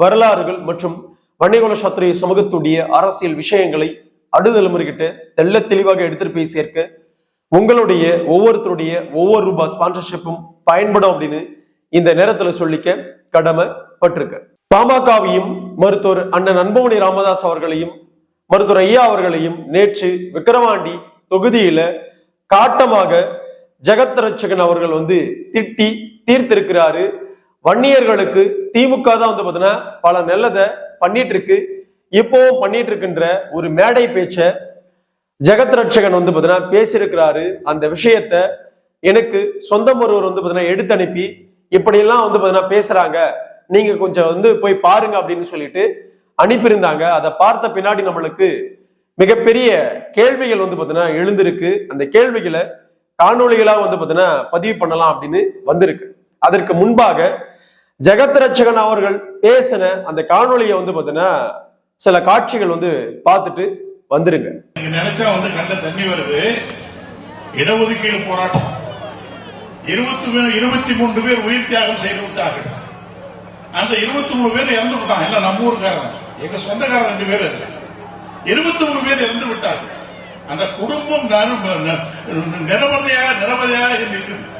வரலாறுகள் மற்றும் வன்னியகுல சாத்திரிய சமூகத்துடைய அரசியல் விஷயங்களை அடுதலைமுறைகிட்ட தெல்ல தெளிவாக எடுத்துட்டு போய் சேர்க்க உங்களுடைய ஒவ்வொருத்தருடைய ஒவ்வொரு ரூபாய் ஸ்பான்சர்ஷிப்பும் பயன்படும் அப்படின்னு இந்த நேரத்துல சொல்லிக்க கடமைப்பட்டிருக்க. பாமகவையும் மருத்துவர் அண்ணன் அன்பமணி ராமதாஸ் அவர்களையும் மருத்துவர் ஐயா அவர்களையும் நேற்று விக்கிரவாண்டி தொகுதியில காட்டமாக ஜெகத் ரட்சகன் அவர்கள் வந்து திட்டி தீர்த்திருக்கிறாரு. வன்னியர்களுக்கு திமுக தான் வந்து பார்த்தீங்கன்னா பல நல்லதை பண்ணிட்டு இருக்கு இப்பவும் பண்ணிட்டு இருக்கின்ற ஒரு மேடை பேச்ச ஜெகத் ரட்சகன் வந்து பார்த்தீங்கன்னா பேசியிருக்கிறாரு. அந்த விஷயத்த எனக்கு சொந்தம் ஒருவர் வந்து பார்த்தீங்கன்னா எடுத்து அனுப்பி இப்படியெல்லாம் வந்து பார்த்தீங்கன்னா பேசுறாங்க. நீங்க கொஞ்சம் வந்து போய் பாருங்க அப்படின்னு சொல்லிட்டு அனுப்பியிருந்தாங்க. அதை பார்த்த பின்னாடி நம்மளுக்கு மிகப்பெரிய கேள்விகள் வந்து பார்த்தீங்கன்னா எழுந்திருக்கு. அந்த கேள்விகளை காணொலிகளாக வந்து பார்த்தீங்கன்னா பதிவு பண்ணலாம் அப்படின்னு வந்திருக்கு. அதற்கு முன்பாக ஜெகத் ரட்சகன் அவர்கள் பேசின அந்த காணொலியை வந்து பாத்தீங்கன்னா சில காட்சிகள் வந்து பார்த்துட்டு வந்துருங்க. நீங்க நினைச்சா வந்து கண்ட தண்ணி வருது. இடஒதுக்கீடு போராட்டம். இருபத்தி மூணு இருபத்தி மூன்று பேர் உயிர் தியாகம் செய்து விட்டார்கள். அந்த இருபத்தி மூணு பேர் இறந்து விட்டாங்க. எல்லாம் நம்ம ஊருக்காரன் எங்க சொந்தக்காரன் ரெண்டு பேர் இருபத்தி மூணு பேர் இறந்து விட்டார்கள். அந்த குடும்பம் நறு- ந- நிரவதையாக நிரவதையாக நிற்குது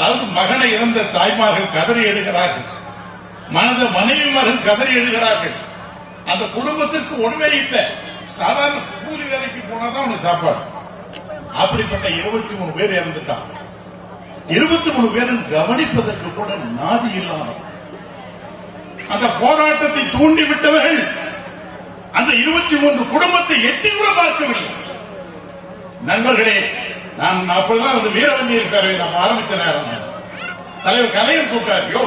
அதாவது மகனை இழந்த தாய்மார்கள் கதறி எழுகிறார்கள். மனத மனைவிமார்கள் கதறி எழுகிறார்கள். அந்த குடும்பத்திற்கு ஒண்ணுமே இல்லை. சாதாரண கூலி வேலைக்கு போனாதான் அவனுக்கு சாப்பாடு. அப்படிப்பட்ட இருபத்தி மூணு பேர் இறந்துட்டான் இருபத்தி மூணு பேரும் கவனிப்பதற்கு கூட நாதி இல்லாமல். அந்த போராட்டத்தை தூண்டி விட்டவர்கள் அந்த இருபத்தி மூன்று குடும்பத்தை எட்டி கூட பார்க்கவில்லை. நண்பர்களே நான் அப்பொழுதுதான் வந்து வீரவண்டியர் பேரவை நான் ஆரம்பித்த நேரம். தலைவர் கலைஞர் கூப்பிட்டார். யோ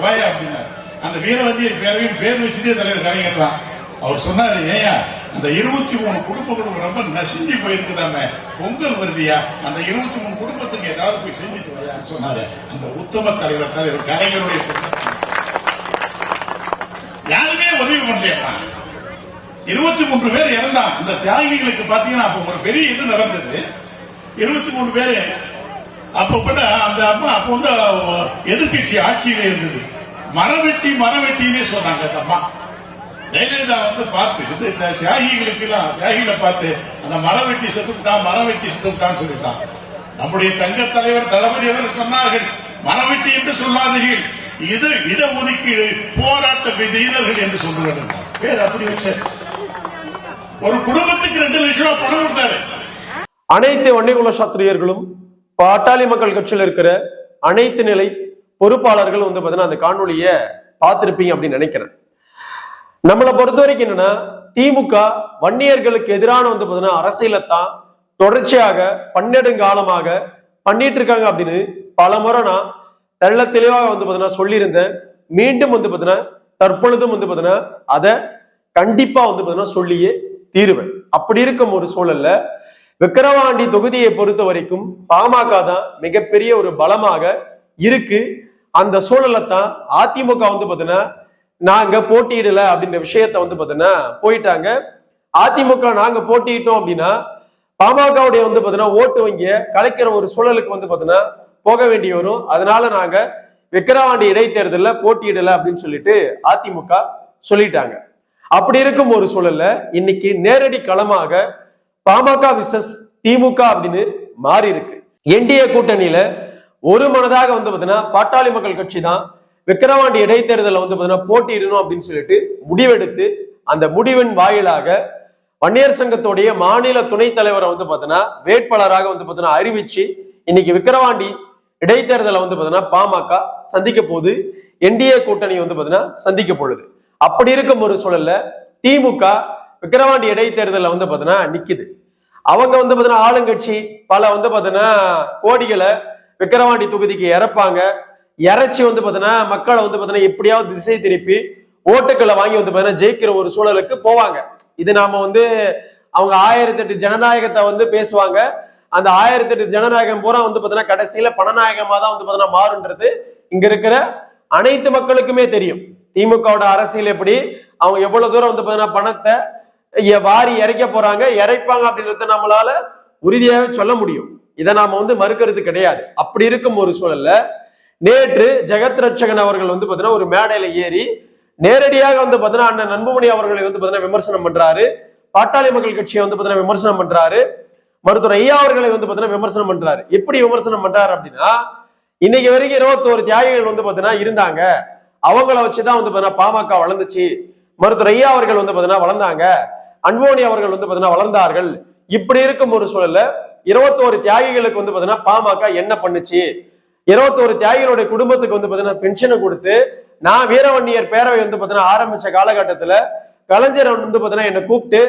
வாயா அப்படின்னார். அந்த வீரவண்டியர் பேரவையின் பேர் வச்சுட்டே தலைவர் கலைஞர் தான் அவர் சொன்னாரு ஏயா அந்த இருபத்தி மூணு குடும்பங்களும் ரொம்ப நசிஞ்சு போயிருக்குதாமே. பொங்கல் வருதியா? அந்த இருபத்தி மூணு குடும்பத்துக்கு ஏதாவது போய் செஞ்சுட்டு வரையான்னு சொன்னாரு. அந்த உத்தம தலைவர் தலைவர் கலைஞருடைய யாருமே உதவி பண்ணலையா இருபத்தி மூன்று பேர் இறந்தான் இந்த தியாகிகளுக்கு பாத்தீங்கன்னா அப்ப ஒரு பெரிய இது நடந்தது. இருபத்தி மூணு பேரு. அப்ப கூட அந்த அம்மா அப்ப வந்து எதிர்கட்சி ஆட்சியில இருந்தது. மரவெட்டி மரவெட்டின்னு சொன்னாங்க அந்த அம்மா. ஜெயலலிதா வந்து பார்த்து இது இந்த தியாகிகளுக்கு எல்லாம் தியாகிகளை பார்த்து அந்த மரவெட்டி செத்துட்டான் மரவெட்டி செத்துட்டான்னு சொல்லிட்டான். நம்முடைய தங்க தலைவர் தளபதி அவர் சொன்னார்கள் மரவெட்டி என்று சொல்லாதீர்கள். இது இடஒதுக்கீடு போராட்ட விதியினர்கள் என்று சொல்லுங்கள் பேர் அப்படி வச்சு. ஒரு குடும்பத்துக்கு ரெண்டு லட்சம் ரூபாய் பணம் கொடுத்தாரு. அனைத்து வன்னியகுல சாத்திரியர்களும் பாட்டாளி மக்கள் கட்சியில் இருக்கிற அனைத்து நிலை பொறுப்பாளர்கள் வந்து பார்த்தீங்கன்னா அந்த காணொலியை பார்த்துருப்பீங்க அப்படின்னு நினைக்கிறேன். நம்மளை பொறுத்த வரைக்கும் என்னன்னா திமுக வன்னியர்களுக்கு எதிரான வந்து பார்த்தீங்கன்னா அரசியலை தான் தொடர்ச்சியாக பன்னெடுங்காலமாக பண்ணிட்டு இருக்காங்க அப்படின்னு பல முறை நான் தெள்ள தெளிவாக வந்து பார்த்தீங்கன்னா சொல்லியிருந்தேன். மீண்டும் வந்து பார்த்தீங்கன்னா தற்பொழுதும் வந்து பார்த்தீங்கன்னா அதை கண்டிப்பா வந்து பார்த்தீங்கன்னா சொல்லியே தீருவேன். அப்படி இருக்கும் ஒரு சூழல்ல விக்கிரவாண்டி தொகுதியை பொறுத்த வரைக்கும் பாமக தான் மிகப்பெரிய ஒரு பலமாக இருக்கு. அந்த சூழலை தான் அதிமுக வந்து பாத்தீங்கன்னா நாங்க போட்டியிடல அப்படின்ற விஷயத்த வந்து பாத்தீங்கன்னா போயிட்டாங்க. அதிமுக நாங்க போட்டியிட்டோம் அப்படின்னா பாமகவுடைய வந்து பாத்தீங்கன்னா ஓட்டு வங்கிய கலைக்கிற ஒரு சூழலுக்கு வந்து பாத்தீங்கன்னா போக வேண்டி வரும். அதனால நாங்க விக்கிரவாண்டி இடைத்தேர்தலில் போட்டியிடல அப்படின்னு சொல்லிட்டு அதிமுக சொல்லிட்டாங்க. அப்படி இருக்கும் ஒரு சூழல்ல இன்னைக்கு நேரடி களமாக பாமக விசஸ் திமுக அப்படின்னு மாறி இருக்கு. என்டிஏ கூட்டணியில ஒரு மனதாக வந்து பாத்தீங்கன்னா பாட்டாளி மக்கள் கட்சி தான் விக்கிரவாண்டி இடைத்தேர்தலில் வந்து பாத்தீங்கன்னா போட்டியிடணும் அப்படின்னு சொல்லிட்டு முடிவெடுத்து அந்த முடிவின் வாயிலாக வன்னியர் சங்கத்துடைய மாநில துணைத் தலைவரை வந்து பாத்தீங்கன்னா வேட்பாளராக வந்து பாத்தீங்கன்னா அறிவிச்சு இன்னைக்கு விக்கிரவாண்டி இடைத்தேர்தலை வந்து பாத்தீங்கன்னா பாமக சந்திக்க போகுது. என்டிஏ கூட்டணி வந்து பாத்தீங்கன்னா சந்திக்க பொழுது அப்படி இருக்கும் ஒரு சூழல்ல திமுக விக்கிரவாண்டி இடைத்தேர்தலில் வந்து பாத்தீங்கன்னா நிக்குது. அவங்க வந்து பார்த்தீங்கன்னா ஆளுங்கட்சி பல வந்து பார்த்தீங்கன்னா கோடிகளை விக்கிரவாண்டி தொகுதிக்கு இறப்பாங்க. இறைச்சி வந்து பார்த்தீங்கன்னா மக்களை வந்து பார்த்தீங்கன்னா எப்படியாவது திசை திருப்பி ஓட்டுக்களை வாங்கி வந்து பார்த்தீங்கன்னா ஜெயிக்கிற ஒரு சூழலுக்கு போவாங்க. இது நாம வந்து அவங்க ஆயிரத்தி எட்டு ஜனநாயகத்தை வந்து பேசுவாங்க. அந்த ஆயிரத்தி எட்டு ஜனநாயகம் பூரா வந்து பார்த்தீங்கன்னா கடைசியில பணநாயகமா தான் வந்து பார்த்தீங்கன்னா மாறுன்றது இங்க இருக்கிற அனைத்து மக்களுக்குமே தெரியும். திமுகவோட அரசியல் எப்படி? அவங்க எவ்வளவு தூரம் வந்து பார்த்தீங்கன்னா பணத்தை வாரி இறைக்க போறாங்க இறைப்பாங்க அப்படின்றத நம்மளால உறுதியாகவே சொல்ல முடியும். இதை நாம வந்து மறுக்கிறது கிடையாது. அப்படி இருக்கும் ஒரு சூழல்ல நேற்று ஜெகத் ரட்சகன் அவர்கள் வந்து பாத்தீங்கன்னா ஒரு மேடையில ஏறி நேரடியாக வந்து பாத்தீங்கன்னா அண்ணன் நண்புமணி அவர்களை வந்து பாத்தீங்கன்னா விமர்சனம் பண்றாரு. பாட்டாளி மக்கள் கட்சியை வந்து பாத்தீங்கன்னா விமர்சனம் பண்றாரு. மருத்துவர் ஐயா அவர்களை வந்து பாத்தீங்கன்னா விமர்சனம் பண்றாரு. எப்படி விமர்சனம் பண்றாரு அப்படின்னா இன்னைக்கு வரைக்கும் இருபத்தோரு தியாகிகள் வந்து பாத்தீங்கன்னா இருந்தாங்க. அவங்கள வச்சுதான் வந்து பாத்தீங்கன்னா பாமக வளர்ந்துச்சு. மருத்துவர் ஐயா அவர்கள் வந்து பாத்தீங்கன்னா வளர்ந்தாங்க. அன்போனி அவர்கள் வந்து பாத்தீங்கன்னா வளர்ந்தார்கள். இப்படி இருக்கும் ஒரு சூழல்ல இருபத்தோரு தியாகிகளுக்கு வந்து பாத்தீங்கன்னா பாமக என்ன பண்ணுச்சு? இருபத்தோரு தியாகிகளுடைய குடும்பத்துக்கு வந்து பாத்தீங்கன்னா பென்ஷனை கொடுத்து நான் வீரவன்னியர் பேரவை வந்து பாத்தீங்கன்னா ஆரம்பிச்ச காலகட்டத்துல கலைஞர் வந்து பாத்தீங்கன்னா என்னை கூப்பிட்டு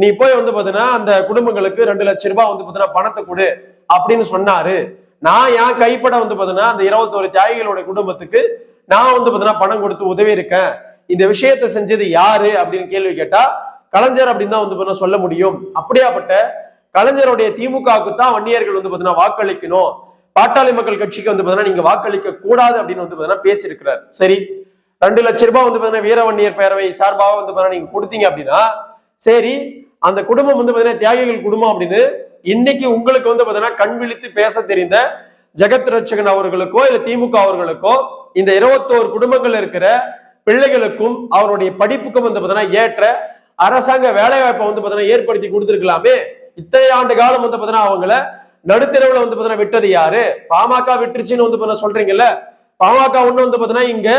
நீ போய் வந்து பாத்தீங்கன்னா அந்த குடும்பங்களுக்கு ரெண்டு லட்சம் ரூபாய் வந்து பாத்தீங்கன்னா பணத்தை கொடு அப்படின்னு சொன்னாரு. நான் என் கைப்பட வந்து பாத்தீங்கன்னா அந்த இருபத்தோரு தியாகிகளோட குடும்பத்துக்கு நான் வந்து பாத்தீங்கன்னா பணம் கொடுத்து உதவி இருக்கேன் இந்த விஷயத்த செஞ்சது யாரு அப்படின்னு கேள்வி கேட்டா கலைஞர் அப்படின்னு தான் வந்து பார்த்தீங்கன்னா சொல்ல முடியும். அப்படியாப்பட்ட கலைஞருடைய திமுகவுக்கு தான் வன்னியர்கள் வந்து பாத்தீங்கன்னா வாக்களிக்கணும். பாட்டாளி மக்கள் கட்சிக்கு வந்து பாத்தீங்கன்னா நீங்க வாக்களிக்க கூடாது அப்படின்னு வந்து பாத்தீங்கன்னா பேசியிருக்கிறார். சரி ரெண்டு லட்சம் ரூபாய் வந்து பாத்தீங்கன்னா வீரவன்னியர் பேரவை சார்பாக வந்து பாத்தீங்கன்னா நீங்க கொடுத்தீங்க அப்படின்னா சரி அந்த குடும்பம் வந்து பாத்தீங்கன்னா தியாகிகள் குடும்பம் அப்படின்னு இன்னைக்கு உங்களுக்கு வந்து பாத்தீங்கன்னா கண் விழித்து பேச தெரிந்த ஜெகத் ரட்சகன் அவர்களுக்கோ இல்ல திமுக அவர்களுக்கோ இந்த இருபத்தோரு குடும்பங்கள் இருக்கிற பிள்ளைகளுக்கும் அவருடைய படிப்புக்கும் வந்து பாத்தீங்கன்னா ஏற்ற அரசாங்க வேலை வாய்ப்பை வந்து பாத்தீங்கன்னா ஏற்படுத்தி கொடுத்துருக்கலாமே இத்தனை ஆண்டு காலம் வந்து பாத்தீங்கன்னா அவங்கள நடுத்தரவுல வந்து பாத்தீங்கன்னா விட்டது யாரு பாமக விட்டுருச்சுன்னு வந்து பாத்தீங்கன்னா சொல்றீங்கல்ல பாமக ஒண்ணு வந்து பாத்தீங்கன்னா இங்க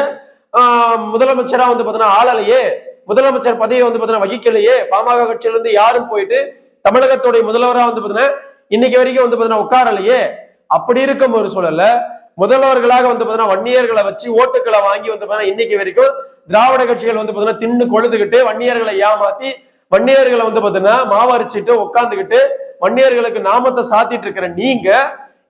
முதலமைச்சரா வந்து பாத்தீங்கன்னா ஆளலையே முதலமைச்சர் பதவியை வந்து பாத்தீங்கன்னா வகிக்கலையே பாமக கட்சியில இருந்து யாரும் போயிட்டு தமிழகத்துடைய முதல்வரா வந்து பாத்தீங்கன்னா இன்னைக்கு வரைக்கும் வந்து பாத்தீங்கன்னா உட்காரலையே அப்படி இருக்கும் ஒரு சூழல்ல முதல்வர்களாக வந்து பாத்தீங்கன்னா வன்னியர்களை வச்சு ஓட்டுக்களை வாங்கி வந்து பாத்தீங்கன்னா இன்னைக்கு வரைக்கும் திராவிட கட்சிகள் வந்து பாத்தீங்கன்னா தின்னு கொழுதுகிட்டு வன்னியர்களை ஏமாத்தி வன்னியர்களை வந்து பாத்தீங்கன்னா மாவரிச்சிட்டு உட்காந்துக்கிட்டு வன்னியர்களுக்கு நாமத்தை சாத்திட்டு இருக்கிற நீங்க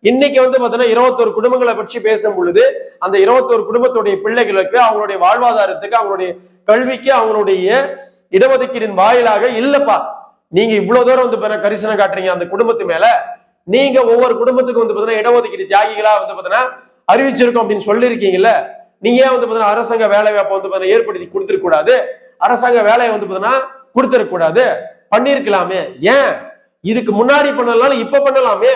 இன்னைக்கு வந்து பாத்தீங்கன்னா இருபத்தோரு குடும்பங்களை பற்றி பேசும் பொழுது அந்த இருபத்தோரு குடும்பத்துடைய பிள்ளைகளுக்கு அவங்களுடைய வாழ்வாதாரத்துக்கு அவங்களுடைய கல்விக்கு அவங்களுடைய இடஒதுக்கீடின் வாயிலாக இல்லப்பா நீங்க இவ்வளவு தூரம் வந்து கரிசனம் காட்டுறீங்க அந்த குடும்பத்து மேல நீங்க ஒவ்வொரு குடும்பத்துக்கும் வந்து பாத்தீங்கன்னா இடஒதுக்கீடு தியாகிகளா வந்து பாத்தீங்கன்னா அறிவிச்சிருக்கோம் அப்படின்னு சொல்லியிருக்கீங்கல்ல நீங்க ஏன் வந்து பாத்தீங்கன்னா அரசாங்க வேலை வாய்ப்பை வந்து பாத்தீங்கன்னா ஏற்படுத்தி கொடுத்துருக்க கூடாது அரசாங்க வேலையை வந்து பாத்தீங்கன்னா கொடுத்துருக்க பண்ணியிருக்கலாமே. பண்ணிருக்கலாமே ஏன்? இதுக்கு முன்னாடி பண்ணலாம் இப்ப பண்ணலாமே.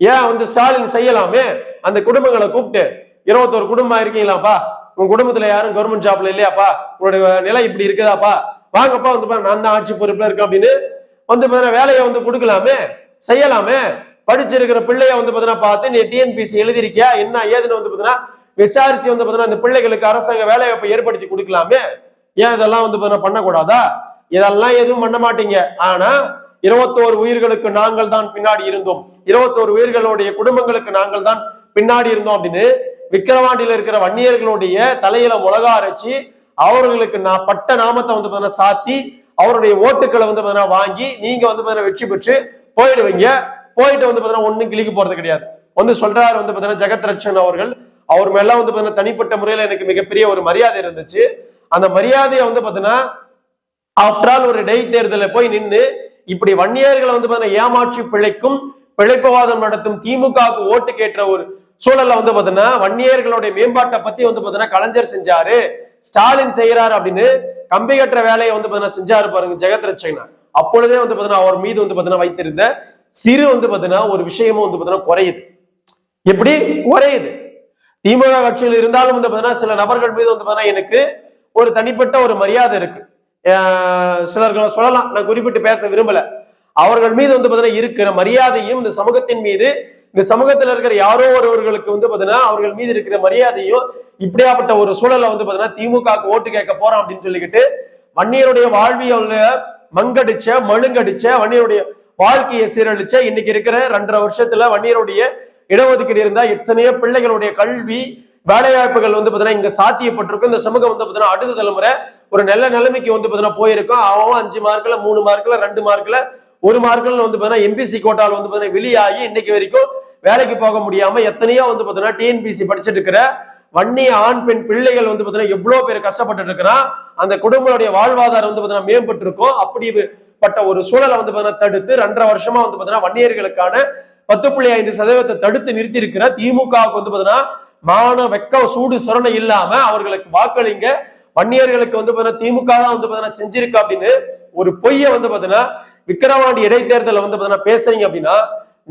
ஏன் வந்து ஸ்டாலின் செய்யலாமே? அந்த குடும்பங்களை கூப்பிட்டு இருபத்தோரு குடும்பம் இருக்கீங்களாப்பா? உங்க குடும்பத்துல யாரும் கவர்மெண்ட் ஜாப்ல இல்லையாப்பா? உங்களுடைய நிலை இப்படி இருக்குதாப்பா? வாங்கப்பா வந்து நான் தான் ஆட்சி பொறுப்புல இருக்கேன் அப்படின்னு வந்து பாரு, வேலையை வந்து கொடுக்கலாமே. செய்யலாமே. படிச்சிருக்கிற பிள்ளைய வந்து பாத்தீங்கன்னா பார்த்து நீ டிஎன்பிசி எழுதிருக்கியா என்ன ஏதுன்னு வந்து பாத்தீங்கன்னா விசாரிச்சு வந்து பாத்தீங்கன்னா அந்த பிள்ளைகளுக்கு அரசாங்க வேலைவாய்ப்பை ஏற்படுத்தி கொடுக்கலாமே? ஏன் இதெல்லாம் வந்து பார்த்தீங்கன்னா பண்ணக்கூடாதா? இதெல்லாம் எதுவும் பண்ண மாட்டீங்க. ஆனா இருபத்தோரு உயிர்களுக்கு நாங்கள் தான் பின்னாடி இருந்தோம். இருபத்தோரு உயிர்களுடைய குடும்பங்களுக்கு நாங்கள் தான் பின்னாடி இருந்தோம் அப்படின்னு விக்கிரவாண்டியில இருக்கிற வன்னியர்களுடைய தலையில முளகா அரைச்சி அவர்களுக்கு நான் பட்ட நாமத்தை வந்து பார்த்தீங்கன்னா சாத்தி அவருடைய ஓட்டுக்களை வந்து பாத்தீங்கன்னா வாங்கி நீங்க வந்து பார்த்தீங்கன்னா வெற்றி பெற்று போயிடுவீங்க. போயிட்டு வந்து பாத்தீங்கன்னா ஒண்ணும் கிளிக்கு போறது கிடையாது. வந்து சொல்றாரு வந்து பாத்தீங்கன்னா ஜெகத் ரட்சன் அவர்கள் அவர் மேல வந்து பாத்தீங்கன்னா தனிப்பட்ட முறையில எனக்கு மிகப்பெரிய ஒரு மரியாதை இருந்துச்சு. அந்த மரியாதையை வந்து பாத்தீங்கன்னா ஆஃப்டர் ஆல் ஒரு டெய் தேர்தலில் போய் நின்று இப்படி வன்னியர்களை வந்து பாத்தீங்கன்னா ஏமாற்றி பிழைக்கும் பிழைப்புவாதம் நடத்தும் திமுகவுக்கு ஓட்டு கேட்ட ஒரு சூழல்ல வந்து பாத்தீங்கன்னா வன்னியர்களுடைய மேம்பாட்டை பத்தி வந்து பாத்தீங்கன்னா கலைஞர் செஞ்சாரு. ஸ்டாலின் செய்யறாரு அப்படின்னு கம்பி கட்டுற வேலையை வந்து பாத்தீங்கன்னா செஞ்சாரு பாருங்க ஜெகத் ரச்சனா அப்பொழுதே வந்து பாத்தீங்கன்னா அவர் மீது வந்து பாத்தீங்கன்னா வைத்திருந்த சிறு வந்து பாத்தீங்கன்னா ஒரு விஷயமும் வந்து பாத்தீங்கன்னா குறையுது. எப்படி? குறையுது. திமுக கட்சியில் இருந்தாலும் வந்து பாத்தீங்கன்னா சில நபர்கள் மீது வந்து பாத்தீங்கன்னா எனக்கு ஒரு தனிப்பட்ட ஒரு மரியாதை இருக்கு. சிலர்களை சொல்லலாம். நான் குறிப்பிட்டு பேச விரும்பல. அவர்கள் மீது வந்து பாத்தீங்கன்னா இருக்கிற மரியாதையும் இந்த சமூகத்தின் மீது இந்த சமூகத்தில் இருக்கிற யாரோ ஒருவர்களுக்கு வந்து பாத்தீங்கன்னா அவர்கள் மீது இருக்கிற மரியாதையும் இப்படியாப்பட்ட ஒரு சூழலை வந்து பாத்தீங்கன்னா திமுக ஓட்டு கேட்க போறோம் அப்படின்னு சொல்லிக்கிட்டு வன்னியருடைய வாழ்வியல்ல மங்கடிச்ச மழுங்கடிச்ச வன்னியருடைய வாழ்க்கையை சீரழிச்ச இன்னைக்கு இருக்கிற ரெண்டரை வருஷத்துல வன்னியருடைய இடஒதுக்கீடு இருந்தா எத்தனையோ பிள்ளைகளுடைய கல்வி வேலைவாய்ப்புகள் வந்து பாத்தீங்கன்னா இங்க சாத்தியப்பட்டிருக்கும் இந்த சமூகம் வந்து பாத்தீங்கன்னா அடுத்த தலைமுறை ஒரு நல்ல நிலைமைக்கு வந்து பாத்தீங்கன்னா போயிருக்கும் அவன் அஞ்சு மார்க்ல மூணு மார்க்ல ரெண்டு மார்க்ல ஒரு மார்க்ல வந்து பாத்தீங்கன்னா எம்பிசி கோட்டால வந்து பாத்தீங்கன்னா வெளியாகி இன்னைக்கு வரைக்கும் வேலைக்கு போக முடியாம எத்தனையோ வந்து பாத்தீங்கன்னா டிஎன்பிசி படிச்சுட்டு இருக்கிற வன்னிய ஆண் பெண் பிள்ளைகள் வந்து பாத்தீங்கன்னா எவ்வளவு பேர் கஷ்டப்பட்டு இருக்கிறான் அந்த குடும்பங்களுடைய வாழ்வாதாரம் வந்து பாத்தீங்கன்னா மேம்பட்டு இருக்கும் அப்படிப்பட்ட ஒரு சூழலை வந்து பாத்தீங்கன்னா தடுத்து ரெண்டரை வருஷமா வந்து பாத்தீங்கன்னா வன்னியர்களுக்கான பத்து புள்ளி ஐந்து சதவீதத்தை தடுத்து நிறுத்தி இருக்கிற திமுகவுக்கு வந்து பாத்தீங்கன்னா மான வெக்க சூடு சுரணை இல்லாம அவர்களுக்கு வாக்களிங்க. வன்னியர்களுக்கு வந்து பாத்தீங்கன்னா திமுக தான் வந்து பாத்தீங்கன்னா செஞ்சிருக்கு அப்படின்னு ஒரு பொய்யை வந்து பாத்தீங்கன்னா விக்கிரவாண்டி இடைத்தேர்தலை வந்து பாத்தீங்கன்னா பேசுறீங்க அப்படின்னா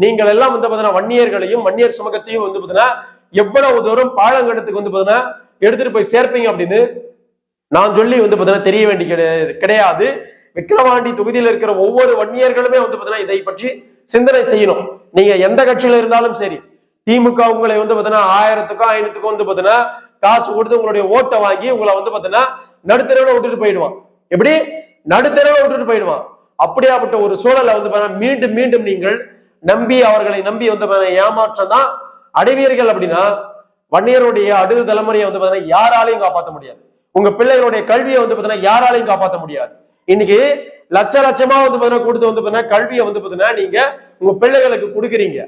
நீங்கள் எல்லாம் வந்து பாத்தீங்கன்னா வன்னியர்களையும் வன்னியர் சமூகத்தையும் வந்து பாத்தீங்கன்னா எவ்வளவு தூரம் பாழங்கடத்துக்கு வந்து பாத்தீங்கன்னா எடுத்துட்டு போய் சேர்ப்பீங்க அப்படின்னு நான் சொல்லி வந்து பாத்தீங்கன்னா தெரிய வேண்டிய கிடையாது. கிடையாது விக்கிரவாண்டி தொகுதியில் இருக்கிற ஒவ்வொரு வன்னியர்களுமே வந்து பாத்தீங்கன்னா இதை பற்றி சிந்தனை செய்யணும். நீங்க எந்த கட்சியில இருந்தாலும் சரி. திமுக உங்களை வந்து பாத்தீங்கன்னா ஆயிரத்துக்கும் ஐநூத்துக்கும் வந்து பாத்தீங்கன்னா காசு கொடுத்து உங்களுடைய ஓட்டை வாங்கி உங்களை வந்து பாத்தீங்கன்னா நடுத்தரவுல விட்டுட்டு போயிடுவான். எப்படி? நடுத்தரவுல விட்டுட்டு போயிடுவான். அப்படியாப்பட்ட ஒரு சூழலை வந்து பாத்தீங்கன்னா மீண்டும் மீண்டும் நீங்கள் நம்பி அவர்களை நம்பி வந்து ஏமாற்றம் தான் அடைவீர்கள் அப்படின்னா வன்னியருடைய அடுத்த தலைமுறையை வந்து பாத்தீங்கன்னா யாராலையும் காப்பாற்ற முடியாது. உங்க பிள்ளைகளுடைய கல்வியை வந்து பாத்தீங்கன்னா யாராலையும் காப்பாற்ற முடியாது. இன்னைக்கு லட்ச லட்சமா வந்து பாத்தீங்கன்னா கொடுத்து வந்து பாத்தீங்கன்னா கல்வியை வந்து பாத்தீங்கன்னா நீங்க உங்க பிள்ளைகளுக்கு கொடுக்குறீங்க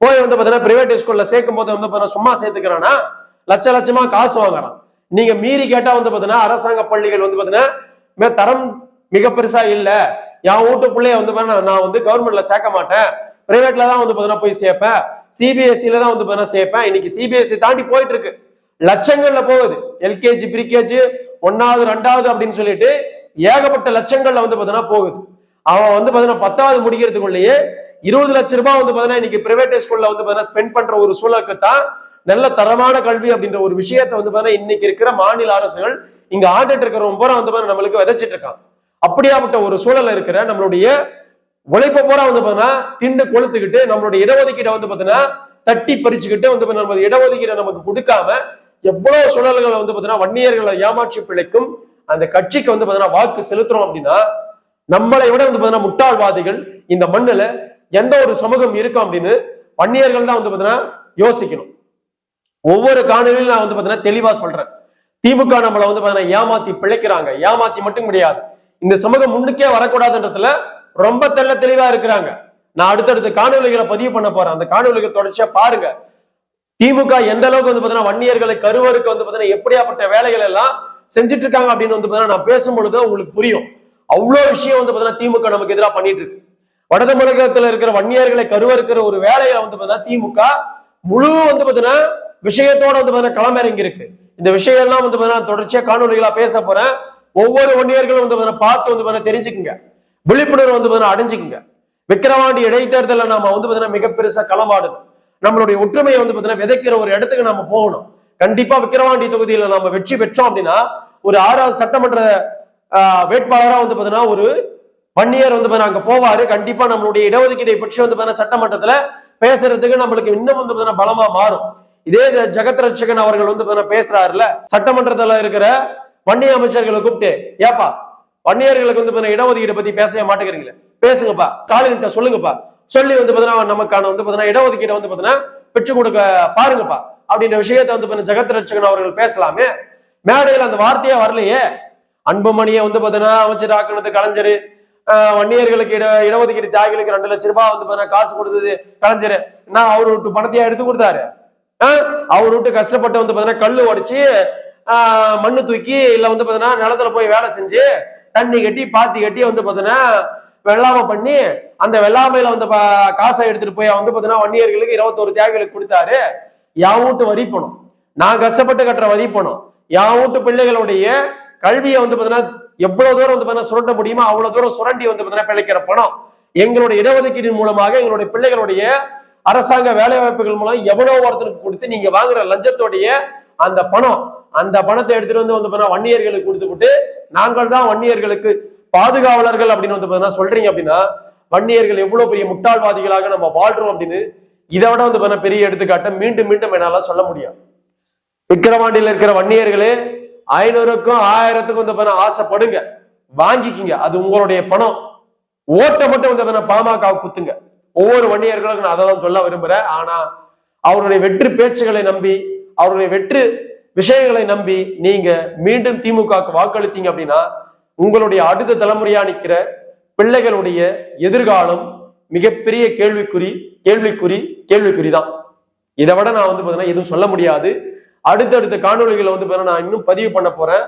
போய் வந்து பாத்தீங்கன்னா பிரைவேட் ஸ்கூல்ல சேர்க்கும் போது வந்து பாத்தீங்கன்னா சும்மா சேர்த்துக்கிறானா லட்ச லட்சமா காசு வாங்குறான் நீங்க மீறி கேட்டா வந்து பாத்தீங்கன்னா அரசாங்க பள்ளிகள் வந்து பாத்தீங்கன்னா தரம் மிக பெருசா இல்ல என் வீட்டு பிள்ளைய வந்து நான் வந்து கவர்மெண்ட்ல சேர்க்க மாட்டேன் பிரைவேட்ல தான் வந்து பாத்தீங்கன்னா போய் சேர்ப்பேன் சிபிஎஸ்சில தான் வந்து பாத்தீங்கன்னா சேர்ப்பேன் இன்னைக்கு சிபிஎஸ்சி தாண்டி போயிட்டு இருக்கு லட்சங்கள்ல போகுது எல்கேஜி ப்ரீகேஜி ஒன்னாவது ரெண்டாவது அப்படின்னு சொல்லிட்டு ஏகப்பட்ட லட்சங்கள்ல வந்து பாத்தீங்கன்னா போகுது அவன் வந்து பாத்தீங்கன்னா பத்தாவது முடிக்கிறதுக்குள்ளேயே இருபது லட்ச ரூபாய் வந்து பாத்தீங்கன்னா இன்னைக்கு பிரைவேட் ஸ்கூல்ல வந்து பாத்தீங்கன்னா ஸ்பெண்ட் பண்ற ஒரு சூழலுக்கு தான் நல்ல தரமான கல்வி அப்படின்ற ஒரு விஷயத்த வந்து பாத்தீங்கன்னா இன்னைக்கு இருக்கிற மாநில அரசுகள் இங்க ஆண்டுட்டு இருக்கிறவங்க பூரா வந்து பாத்தீங்கன்னா நம்மளுக்கு விதைச்சிட்டு இருக்கான் அப்படியாப்பட்ட ஒரு சூழல்ல இருக்கிற நம்மளுடைய உழைப்ப போற வந்து பாத்தீங்கன்னா திண்டு கொளுத்துக்கிட்டு நம்மளுடைய இடஒதுக்கீட்டை வந்து பாத்தீங்கன்னா தட்டி பறிச்சுக்கிட்டு வந்து நம்ம இடஒதுக்கீடை நமக்கு கொடுக்காம எவ்வளவு சூழல்களை வந்து பாத்தீங்கன்னா வன்னியர்களை ஏமாற்றி பிழைக்கும் அந்த கட்சிக்கு வந்து பாத்தீங்கன்னா வாக்கு செலுத்துறோம் அப்படின்னா நம்மளை விட வந்து பாத்தீங்கன்னா முட்டாள்வாதிகள் இந்த மண்ணுல எந்த ஒரு சமூகம் இருக்கும் அப்படின்னு வன்னியர்கள் தான் வந்து பாத்தீங்கன்னா யோசிக்கணும். ஒவ்வொரு காணொலியும் நான் வந்து பாத்தீங்கன்னா தெளிவா சொல்றேன். திமுக நம்மளை வந்து பாத்தீங்கன்னா ஏமாத்தி பிழைக்கிறாங்க. ஏமாத்தி மட்டும் கிடையாது. இந்த சமூகம் முன்னுக்கே வரக்கூடாதுன்றதுல ரொம்ப தெள்ள தெளிவா இருக்கிறாங்க. நான் அடுத்தடுத்த காணொலிகளை பதிவு பண்ண போறேன். அந்த காணொலிகள் தொடர்ச்சியா பாருங்க. திமுக எந்த அளவுக்கு வந்து பாத்தீங்கன்னா வன்னியர்களை கருவருக்கு வந்து பாத்தீங்கன்னா எப்படியாப்பட்ட வேலைகள் எல்லாம் செஞ்சுட்டு இருக்காங்க அப்படின்னு வந்து பாத்தீங்கன்னா நான் பேசும்பொழுது உங்களுக்கு புரியும் அவ்வளோ விஷயம் வந்து பாத்தீங்கன்னா திமுக நமக்கு எதிராக பண்ணிட்டு இருக்கு வட தமிழகத்துல இருக்கிற வன்னியர்களை கருவறுக்கிற ஒரு வேலையை வந்து பாத்தீங்கன்னா திமுக முழு வந்து பாத்தீங்கன்னா விஷயத்தோட வந்து பாத்தீங்கன்னா களமிறங்கி இருக்கு இந்த விஷயம் எல்லாம் வந்து பாத்தீங்கன்னா தொடர்ச்சியா காணொலிகளா பேச போறேன் ஒவ்வொரு வன்னியர்களும் வந்து பாத்தீங்கன்னா பார்த்து வந்து பாத்தீங்கன்னா தெரிஞ்சுக்குங்க விழிப்புணர்வு வந்து பாத்தீங்கன்னா அடைஞ்சுக்குங்க விக்கிரவாண்டி இடைத்தேர்தலில் நாம வந்து பாத்தீங்கன்னா மிக பெருசா களமாடுது நம்மளுடைய ஒற்றுமையை வந்து பாத்தீங்கன்னா விதைக்கிற ஒரு இடத்துக்கு நம்ம போகணும் கண்டிப்பா விக்கிரவாண்டி தொகுதியில நாம வெற்றி பெற்றோம் அப்படின்னா ஒரு ஆறாவது சட்டமன்ற வேட்பாளராக வேட்பாளரா வந்து பாத்தீங்கன்னா ஒரு வன்னியர் வந்து பாத்தீங்கன்னா அங்க போவாரு. கண்டிப்பா நம்மளுடைய இடஒதுக்கீட்டை பற்றி வந்து பாத்தீங்கன்னா சட்டமன்றத்துல பேசுறதுக்கு நம்மளுக்கு இன்னும் வந்து பாத்தீங்கன்னா பலமா மாறும். இதே ஜெகத் ரட்சகன் அவர்கள் வந்து பாத்தீங்கன்னா பேசுறாருல சட்டமன்றத்துல இருக்கிற வன்னிய அமைச்சர்களை கூப்பிட்டு ஏப்பா வன்னியர்களுக்கு வந்து பாத்தீங்கன்னா இடஒதுக்கீடு பத்தி பேசவே மாட்டேங்கிறீங்களே. பேசுங்கப்பா ஸ்டாலின் சொல்லுங்கப்பா. சொல்லி வந்து பாத்தீங்கன்னா நமக்கான வந்து பாத்தீங்கன்னா இடஒதுக்கீடை வந்து பாத்தீங்கன்னா பெற்றுக் கொடுக்க பாருங்கப்பா. அப்படின்ற விஷயத்தை வந்து பார்த்தீங்கன்னா ஜெகத் ரட்சகன் அவர்கள் பேசலாமே. மேடையில் அந்த வார்த்தையே வரலையே. அன்புமணியை வந்து பார்த்தீங்கன்னா அமைச்சர் ஆக்கினது கலைஞர். வன்னியர்களுக்கு இட இடஒதுக்கீடு தியாகிகளுக்கு ரெண்டு லட்சம் ரூபாய் வந்து பாத்தீங்கன்னா காசு கொடுத்தது கலைஞர். நான் அவர் விட்டு பணத்தையா எடுத்து கொடுத்தாரு? அவர் விட்டு கஷ்டப்பட்டு வந்து பார்த்தீங்கன்னா கல் உடைச்சு மண்ணு தூக்கி இல்ல வந்து பார்த்தீங்கன்னா நிலத்துல போய் வேலை செஞ்சு தண்ணி கட்டி பாத்தி கட்டி வந்து பார்த்தீங்கன்னா வெள்ளாமை பண்ணி அந்த வெள்ளாமையில வந்து பா- காசை எடுத்துட்டு போய் வந்து பார்த்தீங்கன்னா வன்னியர்களுக்கு இருபத்தோரு தியாகிகளுக்கு கொடுத்தாரு. என் வீட்டு வரி பணம் நான் கஷ்டப்பட்டு கட்டுற வரி பணம் என் வீட்டு பிள்ளைகளுடைய கல்வியை வந்து பார்த்தீங்கன்னா எவ்வளவு தூரம் வந்து பார்த்தீங்கன்னா சுரண்ட முடியுமோ அவ்வளவு தூரம் சுரண்டி வந்து பார்த்தீங்கன்னா பிழைக்கிற பணம். எங்களுடைய இடஒதுக்கீடு மூலமாக எங்களுடைய பிள்ளைகளுடைய அரசாங்க வேலை வாய்ப்புகள் மூலம் எவ்வளவு ஒருத்தருக்கு கொடுத்து நீங்க வாங்குற லஞ்சத்தோடைய அந்த பணம் அந்த பணத்தை எடுத்துட்டு வந்து வந்து வன்னியர்களுக்கு வன்னியர்களுக்கு கொடுத்துவிட்டு நாங்கள் தான் வன்னியர்களுக்கு பாதுகாவலர்கள் அப்படின்னு வந்து சொல்றீங்க அப்படின்னா வன்னியர்கள் எவ்வளவு பெரிய முட்டாள்வாதிகளாக நம்ம வாழ்றோம் அப்படின்னு இதை விட வந்து பண்ண பெரிய எடுத்துக்காட்டை மீண்டும் மீண்டும் என்னால சொல்ல முடியும். விக்கிரவாண்டியில் இருக்கிற வன்னியர்களே ஐநூறுக்கும் ஆயிரத்துக்கும் வந்து பண்ண ஆசைப்படுங்க. வாங்கிக்கிங்க. அது உங்களுடைய பணம். ஓட்டை மட்டும் வந்து பண்ண பாமக குத்துங்க. ஒவ்வொரு வன்னியர்களுக்கும் நான் அதை தான் சொல்ல விரும்புறேன். ஆனா அவருடைய வெற்றி பேச்சுகளை நம்பி அவருடைய வெற்று விஷயங்களை நம்பி நீங்க மீண்டும் திமுகவுக்கு வாக்களித்தீங்க அப்படின்னா உங்களுடைய அடுத்த தலைமுறையா நிக்கிற பிள்ளைகளுடைய எதிர்காலம் மிகப்பெரிய கேள்விக்குறி கேள்விக்குறி கேள்விக்குறி தான் இதை விட நான் வந்து பாத்தீங்கன்னா எதுவும் சொல்ல முடியாது. அடுத்தடுத்த காணொலிகளை வந்து பாத்தீங்கன்னா நான் இன்னும் பதிவு பண்ண போறேன்.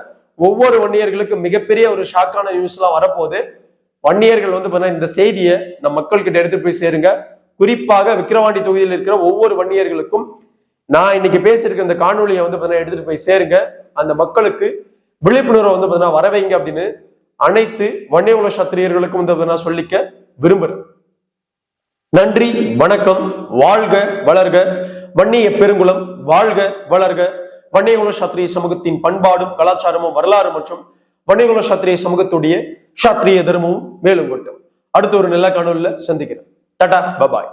ஒவ்வொரு வன்னியர்களுக்கு மிகப்பெரிய ஒரு ஷாக்கான நியூஸ் எல்லாம் வரப்போகுது. வன்னியர்கள் வந்து பாத்தீங்கன்னா இந்த செய்தியை நம் மக்கள்கிட்ட எடுத்து போய் சேருங்க. குறிப்பாக விக்கிரவாண்டி தொகுதியில் இருக்கிற ஒவ்வொரு வன்னியர்களுக்கும் நான் இன்னைக்கு பேசியிருக்க இந்த காணொலியை வந்து பாத்தீங்கன்னா எடுத்துட்டு போய் சேருங்க. அந்த மக்களுக்கு விழிப்புணர்வை வந்து பாத்தீங்கன்னா வரவைங்க அப்படின்னு அனைத்து வன்னியகுல சத்திரியர்களுக்கும் வந்து பாத்தீங்கன்னா சொல்லிக்க விரும்புறேன். நன்றி வணக்கம் வாழ்க வளர்க. வன்னிய பெருங்குளம் வாழ்க வளர்க. வன்னியகுல சாத்திரிய சமூகத்தின் பண்பாடும் கலாச்சாரமும் வரலாறு மற்றும் வன்னியகுல சாத்திரிய சமூகத்துடைய சாத்திரிய தர்மமும் மேலும் கொட்டும். அடுத்த ஒரு நல்ல காணொலியில சந்திக்கிறேன் டாடா பபாய்.